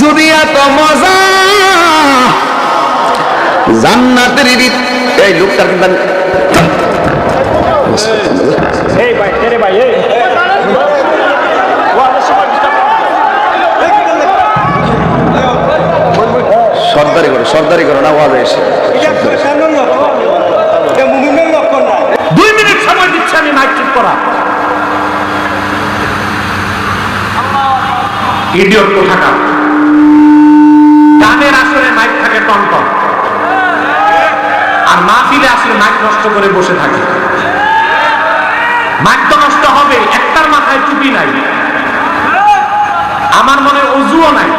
যদি এত মজা। জান্নাতের রিত এই লোকটার কিন্তু এই ভাই তেরে ভাই এই। সর্দারি করো সর্দারি করো না ওয়াজে এসে। দুই মিনিট সময় দিচ্ছি আমি মাইক ঠিক করা। ইডিয়ট কোথাকা মাহফিলে আসলে মাইক নষ্ট করে বসে থাকে। মাইক তো নষ্ট হবে, একটার মাথায় টুপি নাই। আমার মনে অজুও নাই।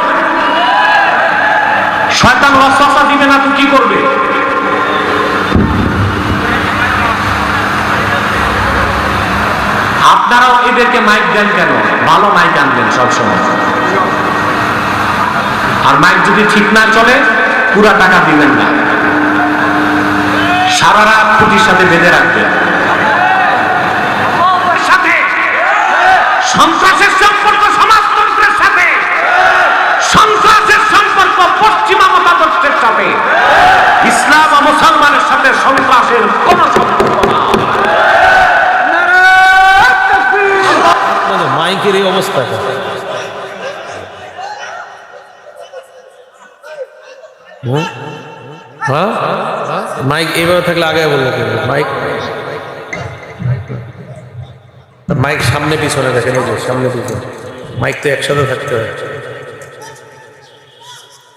শয়তান ওয়াসওয়াসা দিবে না তো কি করবে? আপনারাও এদেরকে মাইক দেন কেন? ভালো মাইক আনবেন সবসময়। আর মাইক যদি ঠিক না চলে, পুরা টাকা দিবেন না। সারা রাত খুঁটির সাথে বেঁধে রাখবে। সন্ত্রাসের সম্পর্ক সমাজতন্ত্রের সাথে। সন্ত্রাসের সম্পর্ক পশ্চিমা মতাদর্শের সাথে। ইসলাম ও মুসলমানের সাথে সন্ত্রাসের কোন সম্পর্ক না আপনাদের মাইকের এই অবস্থাটা হুম? হ্যাঁ মাইক এইভাবে থাকলে আগে বলল কেন মাইক। মাইক সামনে পিছনে দেখেন, এই সামনে পিছনে। মাইক তো একসাথে থাকতে হয়।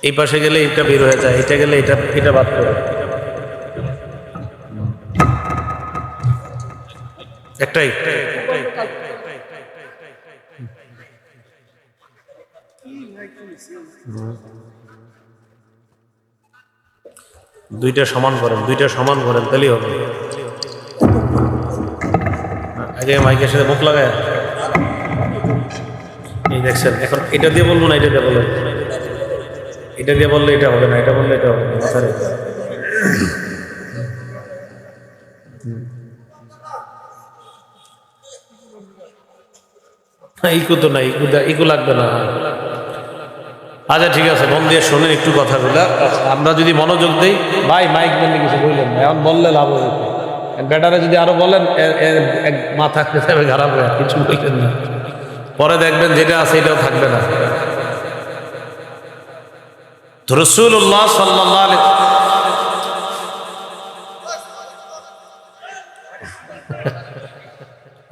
এই পাশে গেলে এটা বের হয়ে যায় এটা গেলে এটা এটা বাদ করে একটাই। দুইটা সমান করেন, দুইটা সমান করেন, তাহলেই হবে। আগে মাইকের সাথে মুখ লাগায়। এই দেখছেন, এখন এটা দিয়ে বলব না, এটা দিয়ে বলবেন এটা দিয়ে বললে এটা হবে না, এটা বললে এটা হবে না ইকো তো না ইকু ইকো লাগবে না। আচ্ছা ঠিক আছে মন দিয়ে শোনেন একটু কথাগুলো আমরা যদি মনোযোগ দিই ভাই মাইক বললে কিছু বললেন না এখন বললে লাভ হবে ব্যাটারে যদি আরও বলেন এক মাথা হিসাবে খারাপ হয়ে কিছু বললেন না। পরে দেখবেন যেটা আছে এটাও থাকবে না। রসুল্লাহ সাল্লাহ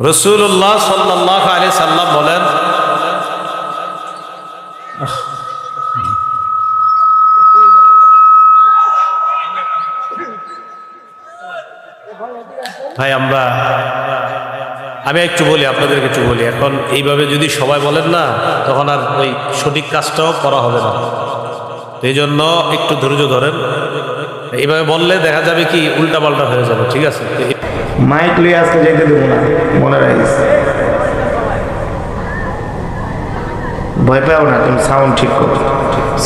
রসুল্লাহ সাল্লাহ আলি সাল্লাম বলেন ভাই, আমরা আমি একটু বলি, আপনাদেরকে একটু বলি। এখন এইভাবে যদি সবাই বলেন না, তখন আর ওই সঠিক কাজটাও করা হবে না। এই জন্য একটু ধৈর্য ধরেন। এইভাবে বললে দেখা যাবে কি উল্টা পাল্টা হয়ে যাবে, ঠিক আছে? মাইক লইয়ে আজকে যাইতে দেবো না, মনে রাখিস। ভয় পাও না, তুমি সাউন্ড ঠিক করো।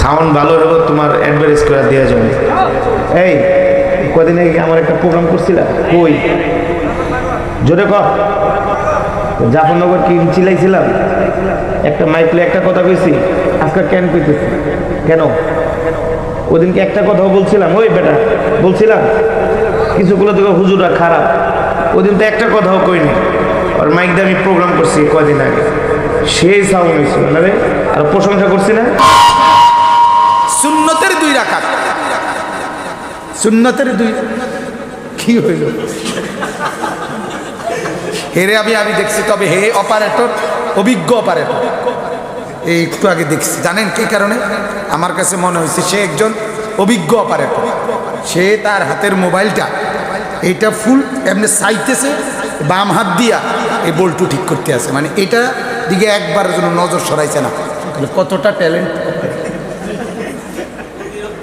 সাউন্ড ভালো হলে তোমার অ্যাডভার্টাইজ করে দেওয়া যাবে। এই, কদিন আগে আমার একটা প্রোগ্রাম করছিলা? কই? জোরে কর জাফরনগর কি চিলাইছিলাম? একটা মাইকলে একটা কথা কইছি, আজকে কেন কইতেছি? কেন? ওদিনকে একটা কথাও বলছিলাম, ওই বেটা, বলছিলাম, কিছুগুলো থেকে হুজুরা খারাপ, ওদিন তো একটা কথাও কইনি। আর মাইক দিয়ে আমি প্রোগ্রাম করছি কদিন আগে। সেই সাউন্ড হয়েছিল না রে? আর প্রশংসা করছি না? সুন্নতের দুই রাকাত। সুন্নতের দুই কি হইল? হেরে আমি আমি দেখছি তবে হে অপারেটর অভিজ্ঞ অপারেটর এই একটু আগে দেখছি জানেন কি কারণে? আমার কাছে মনে হয়েছে সে একজন অভিজ্ঞ অপারেটর সে তার হাতের মোবাইলটা এইটা ফুল এমনি সাইতেছে বাম হাত দিয়া এই বল্টু ঠিক করতে আছে। মানে এটা দিকে একবারের জন্য নজর সরাইছে না। তাহলে কতটা ট্যালেন্ট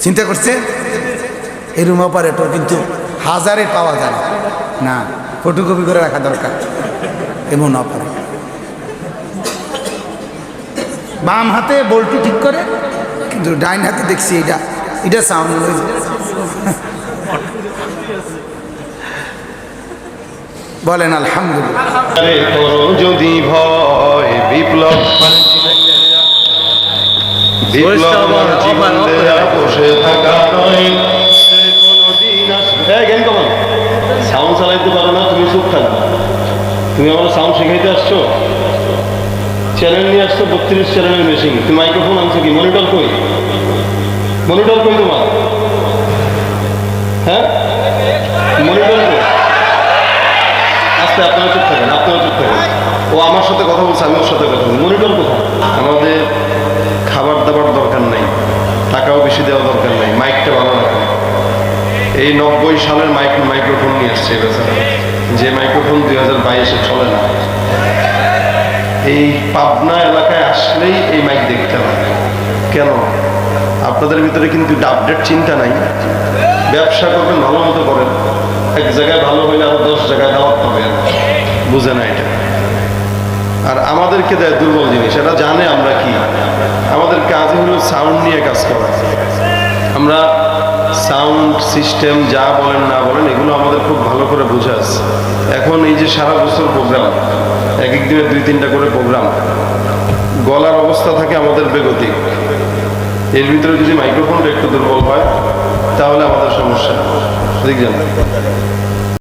চিন্তা করছে? এরম অপারেটর কিন্তু হাজারে পাওয়া যায়। না ফটোকপি করে রাখা দরকার। এমন অপারেটর বাম হাতে বল্টু ঠিক করে? কিন্তু ডাইন হাতে দেখছি এটা এটা সাউন্ড বলেন আলহামদুলিল্লাহ। যদি ভয় বিপ্লব বিপ্লব বসে থাকা নয়। সে কোনোদিন আসবে হ্যাঁ জ্ঞান কমান সাউন্ড চালাইতে পারো না তুমি চুপ থাকবে তুমি আমার সাউন্ড শিখাইতে আসছো? চ্যানেল নিয়ে আসছো বত্রিশ চ্যানেলের মেশিন তুমি মাইক্রোফোন আনছো কি? মনিটর কই? মনিটর কই তোমার? হ্যাঁ? মনিটর কই? আস্তে, আপনারা চুপ থাকেন, আপনারা চুপ থাকেন। ও আমার সাথে কথা বলছে, আমি ওর সাথে কথা বলছি। মনিটর কোথায়? আমাদের খাবার দাবার দরকার নাই, টাকাও বেশি দেওয়া দরকার নাই মাইকটা ভালো এই নব্বই সালের মাইক্রো মাইক্রোফোন নিয়ে আসছে বেচারা। যে মাইক্রোফোন দুই হাজার বাইশে চলে না। এই পাবনা এলাকায় আসলেই এই মাইক দেখতে হবে কেন? আপনাদের ভিতরে কিন্তু আপডেট চিন্তা নাই। ব্যবসা করবেন, ভালো মতো করেন। এক জায়গায় ভালো হইলে আরও দশ জায়গায় দাওয়াত পাবেন বুঝে না এটা। আর আমাদেরকে দেয় দুর্বল জিনিস এটা জানে আমরা কি। আমাদের কাজ হলো সাউন্ড নিয়ে কাজ করা। আমরা সাউন্ড সিস্টেম যা বলেন না বলেন, এগুলো আমাদের খুব ভালো করে বোঝা আছে এখন এই যে সারা বছর প্রোগ্রাম এক এক দিনে দুই তিনটা করে প্রোগ্রাম গলার অবস্থা থাকে আমাদের বেগতিক। এর ভিতরে যদি মাইক্রোফোনটা একটু দুর্বল হয়, তাহলে আমাদের সমস্যা। জানো